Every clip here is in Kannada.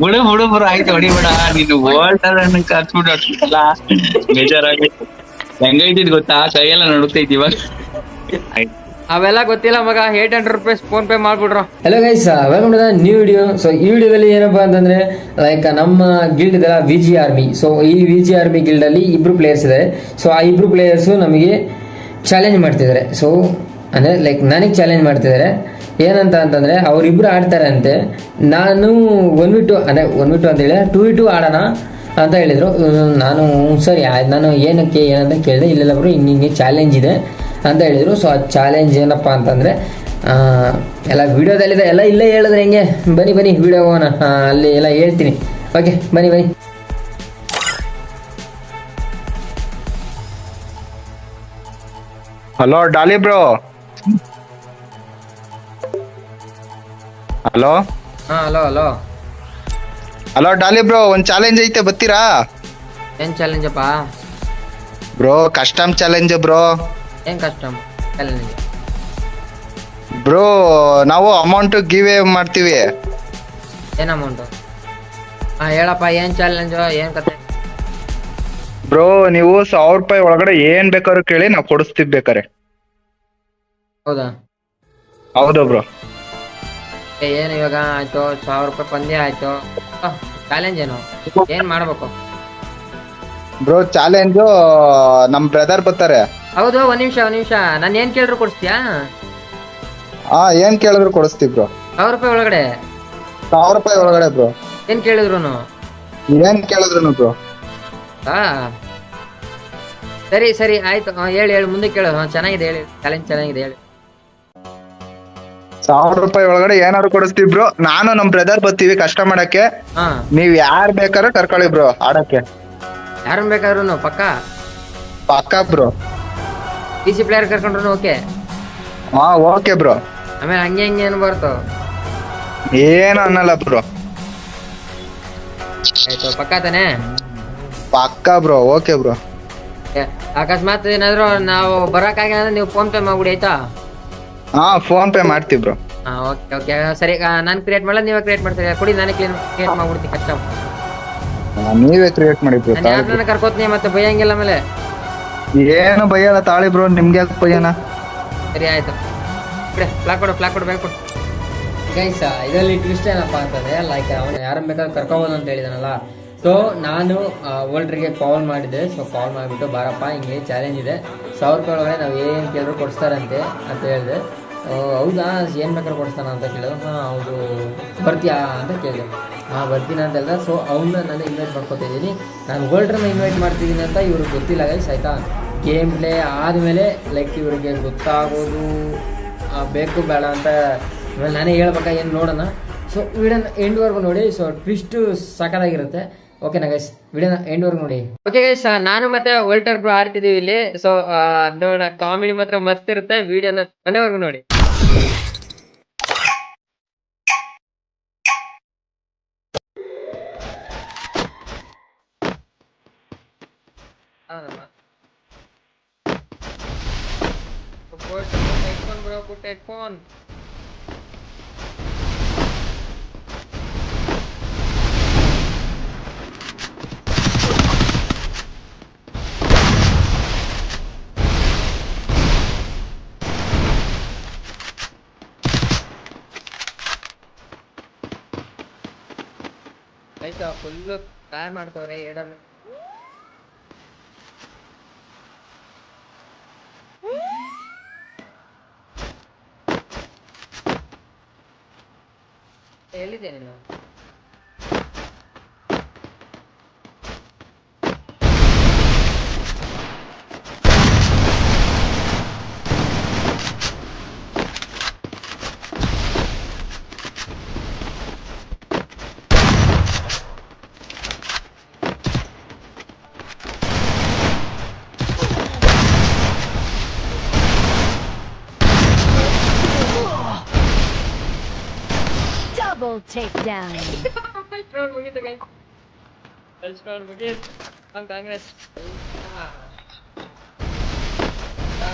ಬಿಡು ಬಿಡು ಬಿಡು ಆಯ್ತು ಹೊಡಿಬೇಡ ನೀನು ಓಲ್ಟರ್ ಅನ್ನ ಕರ್ಸ್ಬಿಟ್ಟು ಬೇಜಾರಾಗಿ. ಹೆಂಗೈತಿದ್ ಗೊತ್ತಾ? ಕೈಯೆಲ್ಲ ನಡುತ್ತೈತಿ ಇವಾಗ? ಆಯ್ತು ಅವೆಲ್ಲ ಗೊತ್ತಿಲ್ಲ ಮಗ. Eight hundred rupees PhonePe ಮಾಡ್ಬಿಡ್ರು hello guys welcome to the new video so ಈ ವಿಡಿಯೋದಲ್ಲಿ ಏನಪ್ಪಾ ಅಂತಂದ್ರೆ ಲೈಕ್ ನಮ್ಮ ಗಿಲ್ಡ್ ಇದೆಲ್ಲ ವಿ ಜಿ ಆರ್ಮಿ ಸೊ ಈ ವಿ ಜಿ ಆರ್ಮಿ ಗಿಲ್ಡ್ ಅಲ್ಲಿ ಇಬ್ರು ಪ್ಲೇಯರ್ಸ್ ಇದ್ದಾರೆ ಸೊ ಆ ಇಬ್ರು ಪ್ಲೇಯರ್ಸ್ ನಮಗೆ ಚಾಲೆಂಜ್ ಮಾಡ್ತಿದ್ದಾರೆ. ಸೊ ಅಂದ್ರೆ ಲೈಕ್ ನನಗೆ ಚಾಲೆಂಜ್ ಮಾಡ್ತಿದ್ದಾರೆ. ಏನಂತ ಅಂತಂದ್ರೆ ಅವರಿಬ್ಬರು ಆಡ್ತಾರೆ ಅಂತೆ ನಾನು ಒನ್ ವಿ ಟು ಅಂದ್ರೆ ಒನ್ ವಿ ಟು ಅಂತ ಹೇಳಿ ಟೂ ವಿ ಟು ಆಡೋಣ ಅಂತ ಹೇಳಿದ್ರು. ನಾನು ಸರಿ ನಾನು ಏನಕ್ಕೆ, ಏನಂತ ಕೇಳಿದೆ, ಇಲ್ಲೆಲ್ಲ ಬ್ರೋ ಹಿಂಗೆ ಚಾಲೆಂಜ್ ಇದೆ ಅಂತ ಹೇಳಿದ್ರು. ಸೊ ಆ ಚಾಲೆಂಜ್ ಏನಪ್ಪ ಅಂತಂದರೆ ಎಲ್ಲ ವಿಡಿಯೋದಲ್ಲಿದೆ, ಎಲ್ಲ ಇಲ್ಲೇ ಹೇಳಿದ್ರೆ ಹೆಂಗೆ? ಬನ್ನಿ ಬನ್ನಿ ವಿಡಿಯೋ ಹೋಗೋಣ. ಅಲ್ಲಿ ಎಲ್ಲ ಹೇಳ್ತೀನಿ. ಓಕೆ ಬನ್ನಿ ಬನ್ನಿ. ಹಲೋ ಡಾಲಿ ಬ್ರೋ ಹಲೋ ಹಾ hello hello hello Daali bro ಒಂದ್ ಚಾಲೆಂಜ್ ಐತೆ ಬತ್ತೀರಾ ಏನ್ ಚಾಲೆಂಜ್ ಅಪ್ಪ? ಬ್ರೋ ಕಸ್ಟಮ್ ಚಾಲೆಂಜ್ ಬ್ರೋ ಏನ್ ಕಸ್ಟಮ್ ಚಾಲೆಂಜ್ ಬ್ರೋ ನಾವು ಅಮೌಂಟ್ ಗಿವ್ ಮಾಡ್ತೀವಿ. ಏನ್ ಅಮೌಂಟು ಹಾ ಹೇಳಪ್ಪ ಏನ್ ಚಾಲೆಂಜ್ ಏನ್ ಕತೆ? ಬ್ರೋ ನೀವು ಸಾವಿರ ರೂಪಾಯಿ ಒಳಗಡೆ ಏನ್ ಬೇಕಾದ್ರೂ ಕೇಳಿ ನಾವು ಕೊಡಿಸ್ತೀವಿ ಬೇಕಾರೆ ಹೌದಾ? ಹೌದು ಬ್ರೋ ಏನು ಇವಾಗ ಆಯ್ತು? ಸಾವಿರ ರೂಪಾಯಿ ಪಂದ್ಯ ಆಯ್ತು. ಚಾಲೆಂಜ್ ಏನು? ಏನ್ ಮಾಡ್ಬೇಕು? ಬ್ರೋ ಚಾಲೆಂಜ್ ನಮ್ ಬ್ರದರ್ ಬರ್ತಾರೆ. ಹೌದು ಒಂದ್ ನಿಮಿಷ ಒಂದ್ ನಿಮಿಷ. ನಾನು ಏನ್ ಕೇಳಿದ್ರು ಕೊಡಿಸ್ತೀಯಾ? ಹಾ ಏನ್ ಕೇಳಿದ್ರು ಕೊಡಿಸ್ತೀವಿ ಬ್ರೋ. ಸಾವಿರ ರೂಪಾಯಿ ಒಳಗಡೆ? ಸಾವಿರ ರೂಪಾಯಿ ಒಳಗಡೆ ಬ್ರೋ. ಏನ್ ಕೇಳಿದ್ರು ಏನ್ ಕೇಳಿದ್ರು ಬ್ರೋ. ಹಾ. ಸರಿ ಸರಿ ಆಯ್ತು. ಹೇಳಿ ಹೇಳಿ ಮುಂದೆ ಕೇಳು. ಚೆನ್ನಾಗಿದೆ ಹೇಳಿ. ಚಾಲೆಂಜ್ ಚೆನ್ನಾಗಿದೆ ಹೇಳಿ. ಸಾವಿರ ರೂಪಾಯಿ ಒಳಗಡೆ ಏನಾದ್ರು ಕೊಡಿಸ್ತೀವಿ ಬ್ರೋ ನಾನು ನಮ್ ಬ್ರದರ್ ಬರ್ತೀವಿ ಕಷ್ಟ ಮಾಡಕ್ಕೆ. ಹಾ. ನೀವ್ ಯಾರ್ ಬೇಕಾದ್ರೂ ಕರ್ಕೊಳ್ಳಿ ಬ್ರೋ ಆಡಕ್ಕೆ. ಯಾರನ್ನ ಬೇಕಾದ್ರೂ ಪಕ್ಕ? ಪಕ್ಕ ಬ್ರೋ ಪಿ ಸಿ ಪ್ಲೇಯರ್ ಕರ್ಕೊಂಡ್ರು ಓಕೆ ಹಾ ಓಕೆ ಬ್ರೋ ಆಮೇಲೆ ಹಂಗೆ ಹಂಗೆ ಏನು ಬರ್ತು? ಏನು ಅನ್ನಲ್ಲ ಬ್ರೋ ಆಯ್ತು ಪಕ್ಕ ತಾನೆ? ಪಕ್ಕ ಬ್ರೋ ಓಕೆ ಬ್ರೋ ಏ, ಅಕಸ್ಮಾತ್ ಏನಾದ್ರು ನಾವು ಬರಕ್ಕಾಗಿಲ್ಲ ಅಂದ್ರೆ ನೀವು ಫೋನ್ ಪೇ ಮಾಡ್ಬಿಡಿ ಆಯ್ತಾ? ಹಾ ಫೋನ್ ಪೇ ಮಾಡ್ತೀವಿ ಬ್ರೋ ಹಾ ಓಕೆ ಓಕೆ ಸರಿ ನಾನು ಕ್ರಿಯೇಟ್ ಮಾಡಲ್ಲ ನೀವೇ ಕ್ರಿಯೇಟ್ ಮಾಡ್ತೀರಿ? ಕೊಡಿ ನಾನೇ ಕ್ಲೀನ್ ಕ್ರಿಯೇಟ್ ಮಾಡ್ಬಿಡ್ತೀನಿ ಕಷ್ಟ ನೀವೇ ಕ್ರಿಯೇಟ್ ಮಾಡಿ ಬ್ರೋ ನಾನು ಯಾರನ್ನ ಕರ್ಕೋತೀನಿ ಮತ್ತೆ ಭಯಂಗಿಲ್ಲ ಮೇಲೆ ಏನು ಭಯಲ್ಲ ತಾಳಿ ಬ್ರೋ ನಿಮ್ಗೆ ಯಾಕೆ ಭಯನ ಸರಿ ಆಯ್ತು. ಬಿಡೆ ಫ್ಲಾಕ್ ಕೊಡು ಫ್ಲಾಕ್ ಕೊಡು ಬ್ಯಾಂಕ್ ಕೊಡು. ಗೈಸ್ ಇದರಲ್ಲಿ ಟ್ವಿಸ್ಟ್ ಏನಪ್ಪ ಅಂತಂದ್ರೆ ಲೈಕ್ ಅವನು ಯಾರನ್ನ ಬೇಕಾದ್ರೆ ಕರ್ಕೋಬೋದು ಅಂತ ಹೇಳಿದಾನಲ್ಲ. ಸೊ ನಾನು ಓಲ್ಡ್ರಿಗೆ ಕಾಲ್ ಮಾಡಿದೆ. ಸೊ ಕಾಲ್ ಮಾಡಿಬಿಟ್ಟು ಬಾರಪ್ಪ ಹಿಂಗೆ ಚಾಲೆಂಜ್ ಇದೆ. ಸಾವಿರ ರೂಪಾಯಿ ಒಳಗಡೆ ನಾವು ಏನು ಕೇಳಿದ್ರು ಕೊಡಿಸ್ತಾರಂತೆ ಅಂತ ಹೇಳಿದೆ. ಹೌದಾ? ಏನು ಬೇಕಾದ್ರೆ ಕೊಡಿಸ್ತಾನ ಅಂತ ಕೇಳಿದ್ರು. ಹಾಂ, ಹೌದು. ಬರ್ತೀಯಾ ಅಂತ ಕೇಳಿದೆ ಹಾಂ, ಬರ್ತೀನಿ ಅಂತ ಹೇಳ್ದೆ ಸೊ ಅವನ್ನ ನಾನು ಇನ್ವೈಟ್ ಮಾಡ್ಕೊತಾ ಇದ್ದೀನಿ. ನಾನು ಗೋಲ್ಡ್ರನ್ನ ಇನ್ವೈಟ್ ಮಾಡ್ತಿದ್ದೀನಿ ಅಂತ ಇವ್ರಿಗೆ ಗೊತ್ತಿಲ್ಲ ಗೈಸ್ ಆಯಿತಾ? ಗೇಮ್ ಪ್ಲೇ ಆದಮೇಲೆ ಲೈಕ್ ಇವ್ರಿಗೆ ಗೊತ್ತಾಗೋದು ಬೇಕು, ಬೇಡ ಅಂತ ಆಮೇಲೆ ನಾನೇ ಹೇಳ್ಬೇಕಾ, ಏನು ನೋಡೋಣ? ಸೊ ವಿಡಿಯೋನ ಎಂಡ್ವರೆಗೂ ನೋಡಿ. ಸೊ ಟ್ವಿಸ್ಟು ಸಖತ್ತಾಗಿರುತ್ತೆ ಓಕೆನಾ ಗೈಸ್ ವಿಡಿಯೋನ ಎಂಡ್ವರೆಗೂ ನೋಡಿ. ಓಕೆ ಗೈಸ್ ನಾನು ಮತ್ತೆ ವೋಲ್ಟರ್ ಬ್ರೋ ಆಡ್ತಿದೀವಿ ಇಲ್ಲಿ. ಸೊ ನೋಡ ಕಾಮಿಡಿ ಮಾತ್ರ ಮಸ್ತ್ ಇರುತ್ತೆ ವಿಡಿಯೋನ ಮನೆವರೆಗೂ ನೋಡಿ. Headphone bro put headphone full car ಮಾಡ್ತವ್ರೆ ಎಡಲ್ ಎಲ್ಲಿದ್ದೇನೆ ನೀನು takedown. ಫಸ್ಟ್ ರೌಂಡ್ ಮುಗೀತು ಗೈಸ್ ಫಸ್ಟ್ ರೌಂಡ್ ಮುಗೀತು ಹಂಗೆ ಕಾಂಗ್ರೆಸ್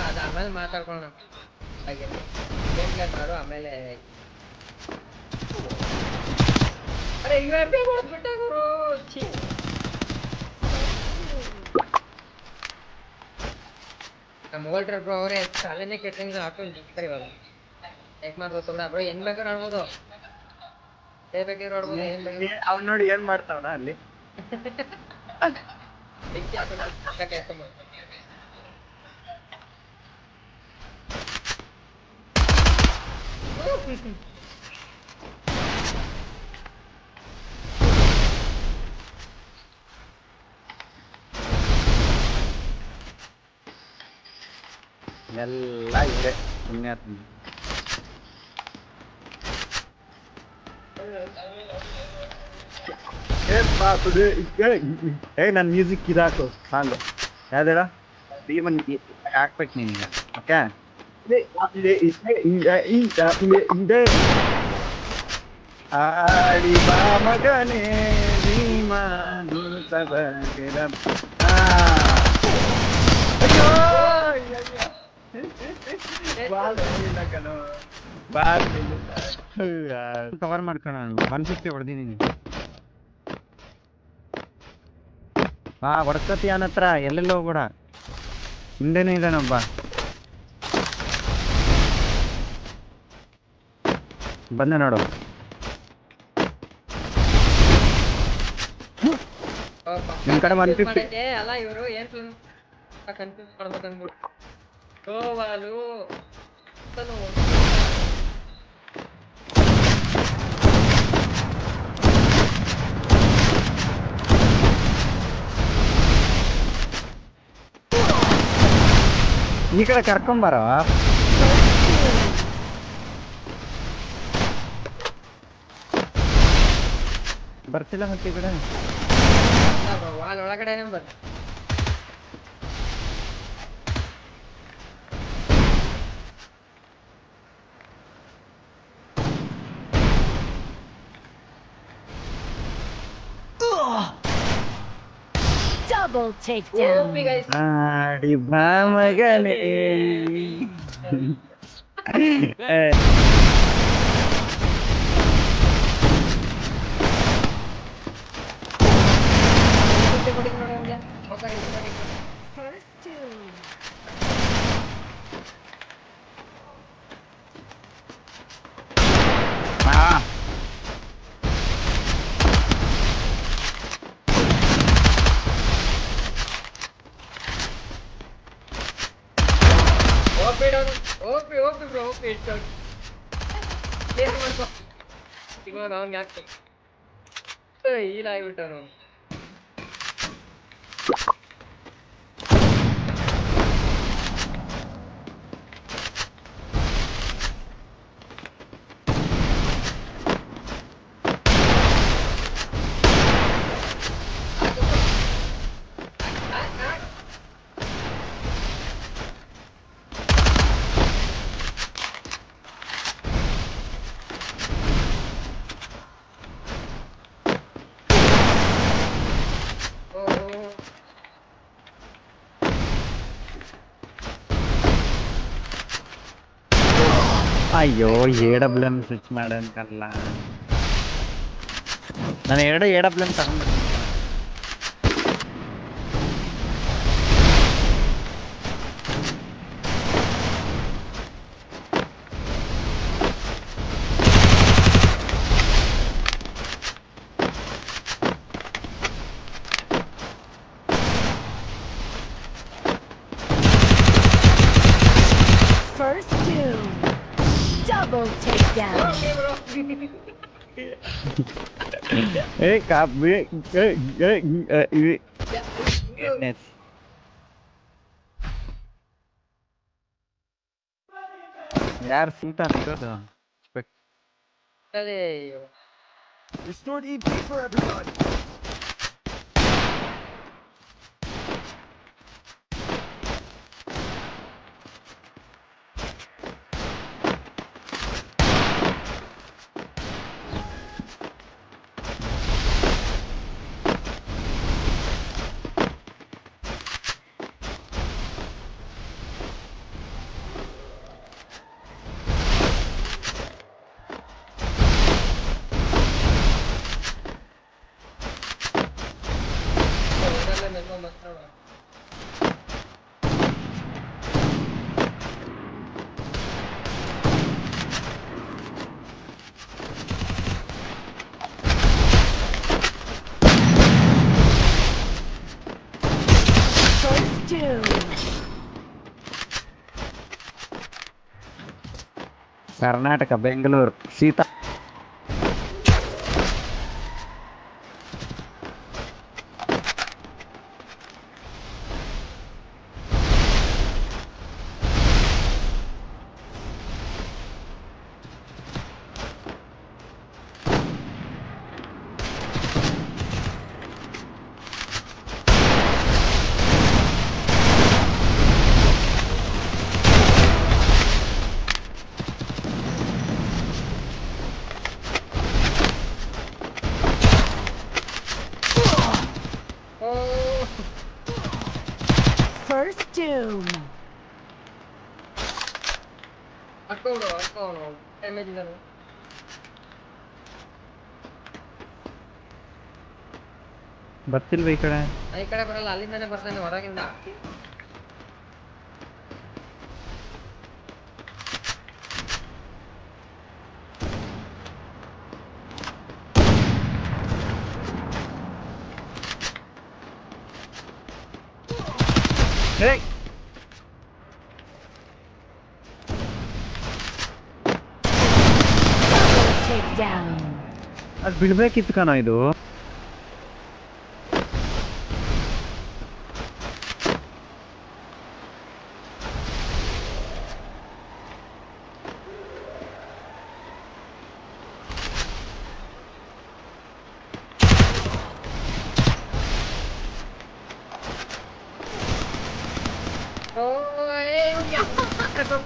ಅದು ಆಮೇಲೆ ಮಾತಾಡ್ಕೊಳ್ಳೋಣ ಹಾಗೆ ಗೇಮ್ ಪ್ಲೇ ಮಾಡು ಆಮೇಲೆ ಅರೆ UAV ಹೊಡ್ದ್ಬಿಟ್ಟ ಗುರು ಛೀ. ನಮ್ಮ ವೋಲ್ಟರ್ ಬ್ರೋ ಅವರೇ ತಲೆನೇ ಕೆಟ್ಟಂಗೆ ಹಾಕೊಂಡು ಜಿಗ್ತಾರೆ ಇವಾಗ ಹೇಗ್ ಮಾಡ್ಬೋದು ಸುಮ್ಮನೆ ಬ್ರೋ ಏನ್ ಬೇಕಾದ್ರೆ ಆಡ್ಬೋದು ಏನ್ ಬೇಕಾದ್ರೆ ಆಡ್ಬೋದು ಏನ್ ಬೇಕಾದ್ರೆ ಅವ್ನ್ ನೋಡಿ ಏನ್ ಮಾಡ್ತಾವಣ ಅಲ್ಲಿ. ಎಲ್ಲ ಇದೆ ಪುಣ್ಯಾತ್ಮ ಏ ನನ್ ಮ್ಯೂಸಿಕ್ ಇದಾಕು ಸಾಂಗ್ ಯಾವ್ದೇಳ ಡೀಮನ್ ಹಾಕ್ಬೇಕು ನೀನೀಗ ಓಕೆ ಆಡಿ ಬಾ ಮಗನೇ ಭೀಮ ನುಡಿಸಬ ಗಿರಂ. ಆ. ಅಯ್ಯೋ ಬಾಲ್ ಕವರ್ ಮಾಡ್ಕೊಳ ಒನ್ ಫಿಫ್ಟಿ ಹೊಡೆದಿನಿ ಹಾ ಹೊಡ್ಕತಿ ಹತ್ರ. ಎಲ್ಲೆಲ್ಲೋ ಹೋಗ್ಬೇಡ. ಹಿಂದೆನೂ ಇದ್ದಾನೊಬ್ಬ ಬಂದೆ ನೋಡು. ನಿಮ್ ಕಡೆ 150. ಫಿಫ್ಟಿ ಅಲ್ಲ ಇವರು ಏನ್ ಕನ್ಫ್ಯೂಸ್ ಈ ಕಡೆ ಕರ್ಕೊಂಬಾರ ಬರ್ತಿಲ್ಲ ಮತ್ತೆ ಈ ಕಡೆ? ಒಳಗಡೆ ಬರ್ double takedown. Hope you guys. Ah, di ba magaling? me off the rope, Mitchell. Get him on. Go down, Gak. Hey, Eli, return home. ಅಯ್ಯೋ ಎ ಡಬ್ಲ್ಯೂ ಎಂ ಸ್ವಿಚ್ ಮಾಡಂತಲ್ಲ. ನಾನು ಎರಡು ಎ ಡಬ್ಲ್ಯೂ ಎಂ ಏ ಕಾಪ್ ಯಾರು ಸೀಟ ಇರೋದು ಅದೇ ಹೆಂಗೋ ಕರ್ನಾಟಕ ಬೆಂಗಳೂರು ಸೀತಾ ಇಲ್ಲ ಬರ್ತಿಲ್ವ ಈ ಕಡೆ? ಈ ಕಡೆ ಬರಲ್ಲ ಅಲ್ಲಿಂದಾನೆ ಬರ್ತಾನೆ ಹೊರಗಿಂದ. ಬಿಡ್ಬೇಕಿತ್ತು ಕಣ ಇದು.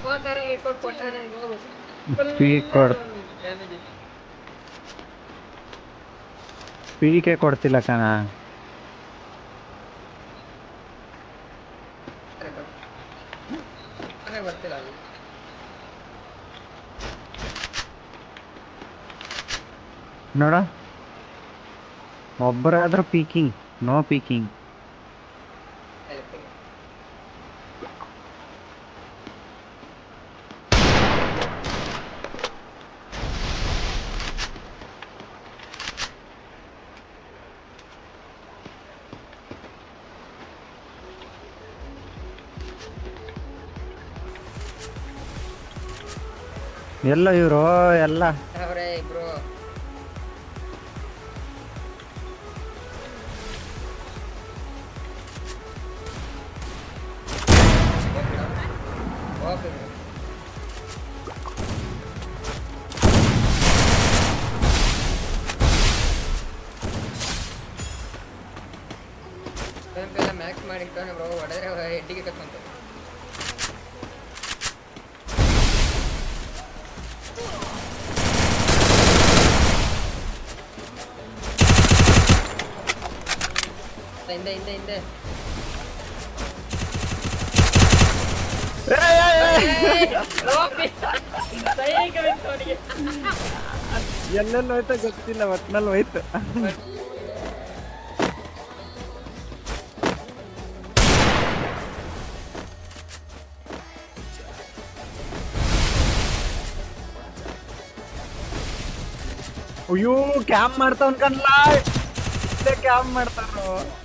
ಕೊಡ್ತಾರೆ ಕೊಡ್ತಾರೆ ಪೀಳಿಕೆ ಕೊಡ್ತಿಲ್ಲ ಕಣ. ನೋಡ. ಒಬ್ಬರಾದ್ರೂ ಪೀಕಿಂಗ್ ನೋ ಪೀಕಿಂಗ್. ಎಲ್ಲ ಇವರು ಎಲ್ಲ. ಮ್ಯಾಕ್ಸ್ ಮಾಡಿ ಬ್ರೋ ಹೊಡೆದ್ರೆ ಹೆಡ್ಡಿಗೆ ಕತ್ತಂತ ಹಿಂದೆ ಹಿಂದೆ ಹಿಂದೆ ಎಲ್ಲೆಲ್ಲ ಹೋಯ್ತಾ ಗೊತ್ತಿಲ್ಲ ಒಟ್ನಲ್ಲಿ ಹೋಯ್ತು. ಅಯ್ಯೋ ಕ್ಯಾಂಪ್ ಮಾಡ್ತಾವ್ ಕಣ್ಲ. ಇಲ್ಲೇ ಕ್ಯಾಂಪ್ ಮಾಡ್ತಾರೋ Double take down.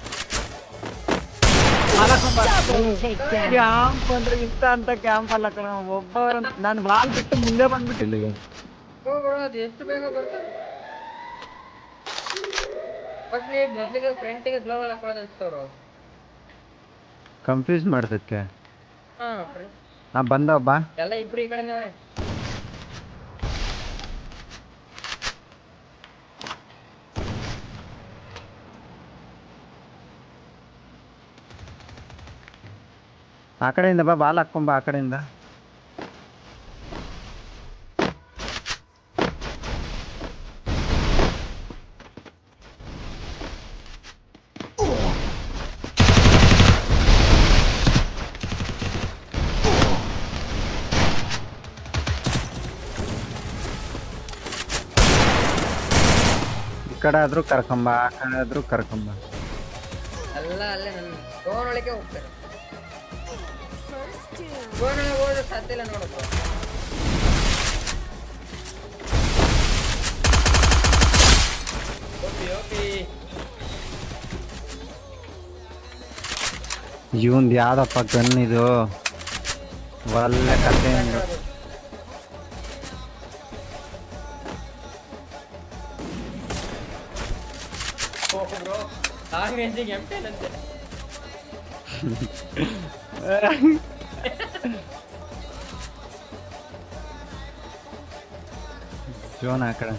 ಕ್ಯಾಂಪ್ ಅಂದ್ರೆ ಇಷ್ಟ ಅಂತ ಕ್ಯಾಂಪ್ ಅಲ್ಲ ಕಣ ಒಬ್ಬರ ನಾನು ಬಾಲ್ ಬಿಟ್ಟು ಮುಂದೆ ಬಂದ್ಬಿಟ್ಟು ಇಲ್ಲಿಗೆ ಹೋಗ್ಬಿಡು ಅದು ಎಷ್ಟು ಬೇಗ ಬರ್ತದೆ ಮೊದಲಿಗೆ ಫ್ರಂಟಿಗೆ ಗ್ಲೋವಲ್ ಹಾಕೊಳ್ಳೋದು ಅನ್ಸ್ತವ್ರು ಕನ್ಫ್ಯೂಸ್ ಮಾಡ್ತಕ್ಕೆ ಹಾ ನಾ ಬಂದ ಬಾ. ಎಲ್ಲ ಇಬ್ರು ಈ ಕಡೆನೇ ಆ ಕಡೆಯಿಂದ ಬಾ ಬಾಲ್ ಹಾಕೊಂಬ ಆ ಕಡೆಯಿಂದ ಈ ಕಡೆ ಆದ್ರೂ ಕರ್ಕೊಂಬ ಆ ಕಡೆ ಆದ್ರೂ ಕರ್ಕೊಂಬ ಎಲ್ಲ ಎಲ್ಲ ಅಲ್ಲೇ ನನ್ನ ಫೋನ್ ಒಳಗೆ ಹೋಗ್ತಾರೆ ಓಪಿ ಓಪಿ ಇವಂದು ಯಾವ್ದಪ್ಪ ಗನ್ ಇದು? ಒಳ್ಳೆ ಕತೆ ಲಾಂಗ್ ರೇಂಜಿಗೆ ಟೆನ್ ಅಂತೆ ಜೋನ್ ಆ ಕಡೆ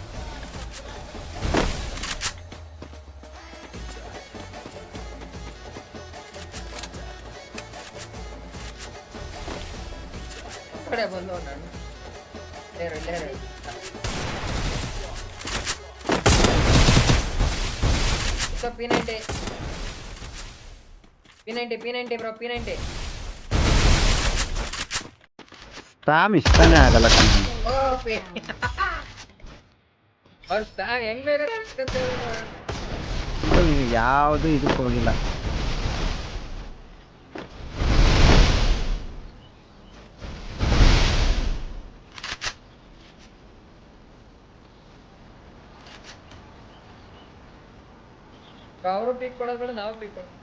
ಕಡೆ ಬಂದು ನಾನು ಇಲ್ಲೇರು ಇಲ್ಲೇರು ಪಿ ನೈಂಟಿ ಪಿ ಸ್ಟಾಮ್ ಇಷ್ಟನೇ ಆಗಲ್ಲ ಯಾವುದು ಇದಕ್ಕೆ ಹೋಗಿಲ್ಲ. ಅವ್ರು ಪೀಕ್ ಕೊಡೋದು ಬೇಡ ನಾವು ಪೀಕ್ ಕೊಡೋದು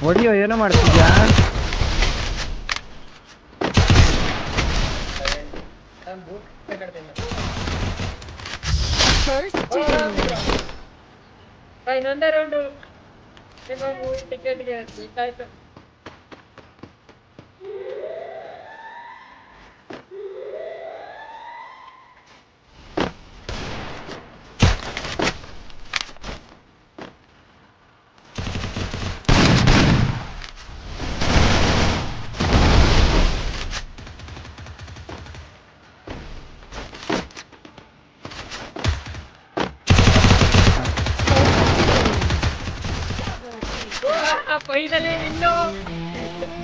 ಹೊಡಿಯೋ ಏನೋ ಮಾಡ್ತಿದ್ಯಾ? ಇನ್ನೊಂದೇ ರೌಂಡು ಟಿಕೆಟ್ಗೆ ಆಯ್ತು.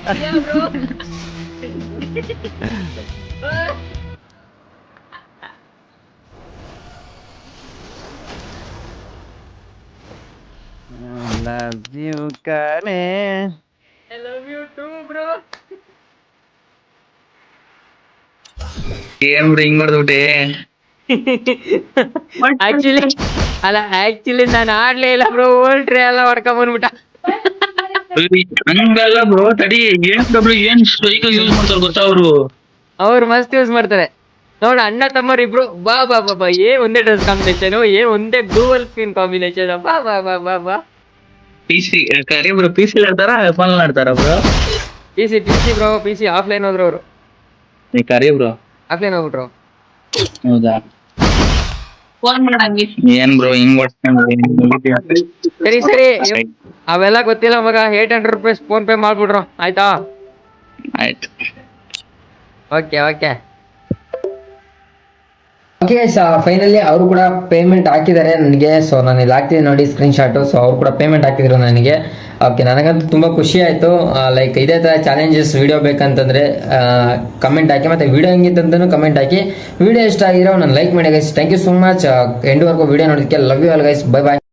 Bro love you Karen. I love you too bro ಏನ್ ಬಿಡು ಹಿಂಗ್ ಮಾಡ್ಬಿಟ್ಟೆ ಆಕ್ಚುಲಿ ಅಲ್ಲ ಆಕ್ಚುಲಿ ನಾನು ಆಡ್ಲೇ ಇಲ್ಲ ಬ್ರೋ ಓಲ್ಟ್ರಿ ಎಲ್ಲ ಹೊಡ್ಕೊಂಡ್ ಬಂದ್ಬಿಟ್ಟ ಹಂಗಲ್ಲ ಬ್ರೋ ತಡಿ ಏನ್ ಡಬ್ಲ್ಯೂ ಏನ್ ಸ್ಟ್ರೈಕ್ ಯೂಸ್ ಮಾಡ್ತಾರೆ ಗೊತ್ತಾ ಅವರು? ಅವ್ರು ಮಸ್ತ್ ಯೂಸ್ ಮಾಡ್ತಾರೆ. ನೋಡ ಅಣ್ಣ ತಮ್ಮರು ಇಬ್ರು ಬಾ ಬಾ ಬಾ ಬಾ ಏ ಒಂದೇ ಡ್ರೆಸ್ ಕಾಂಬಿನೇಷನ್ ಏ ಒಂದೇ ಗೂಗಲ್ ಸ್ಕ್ರೀನ್ ಕಾಂಬಿನೇಷನ್ ಬಾ ಬಾ ಬಾ ಬಾ ಬಾ. ಪಿ ಸಿ ಕರಿ ಬ್ರೋ ಪಿ ಸಿ ಆಡ್ತಾರ ಫೋನ್ ಆಡ್ತಾರ bro P C P C bro P C offline ಹೋದ್ರು ಅವರು. ನೀ ಕರಿ ಬ್ರೋ ಆಫ್ಲೈನ್ ಹೋಗ್ಬಿಟ್ರು. ಹೌದಾ? ಏನ್ ಬ್ರೋ ಹಿಂಗ್ ಹೊಡ್ಸ್ಕೊಂಡ್ರಿ ಸರಿ ಸರಿ. ಅವೆಲ್ಲ ಗೊತ್ತಿಲ್ಲ ಮಗ. Eight hundred rupees PhonePe ಮಾಡ್ಬಿಡ್ರು ಆಯ್ತಾ? ಆಯ್ತು. ಓಕೆ ಓಕೆ ಓಕೆ ಫೈನಲಿ ಅವರು ಕೂಡ ಪೇಮೆಂಟ್ ಹಾಕಿದ್ದಾರೆ ನನಗೆ. ಸೊ ನಾನು ಇಲ್ಲಿ ಹಾಕ್ತೀನಿ ನೋಡಿ ಸ್ಕ್ರೀನ್ ಶಾಟು ಸೊ ಅವ್ರು ಕೂಡ ಪೇಮೆಂಟ್ ಹಾಕಿದ್ರು ನನಗೆ. ಓಕೆ ನನಗಂತೂ ತುಂಬ ಖುಷಿ ಆಯಿತು. ಲೈಕ್ ಇದೇ ಥರ ಚಾಲೆಂಜಸ್ ವೀಡಿಯೋ ಬೇಕಂತಂದರೆ ಕಮೆಂಟ್ ಹಾಕಿ ಮತ್ತು ವಿಡಿಯೋ ಹೆಂಗಿತ್ತಂತಲೂ ಕಮೆಂಟ್ ಹಾಕಿ. ವೀಡಿಯೋ ಇಷ್ಟ ಆಗಿರೋ ನಾನು ಲೈಕ್ ಮಾಡಿ guys thank you so much ಎಂಡ್ವರೆಗೂ video ನೋಡೋದಕ್ಕೆ love you all guys bye bye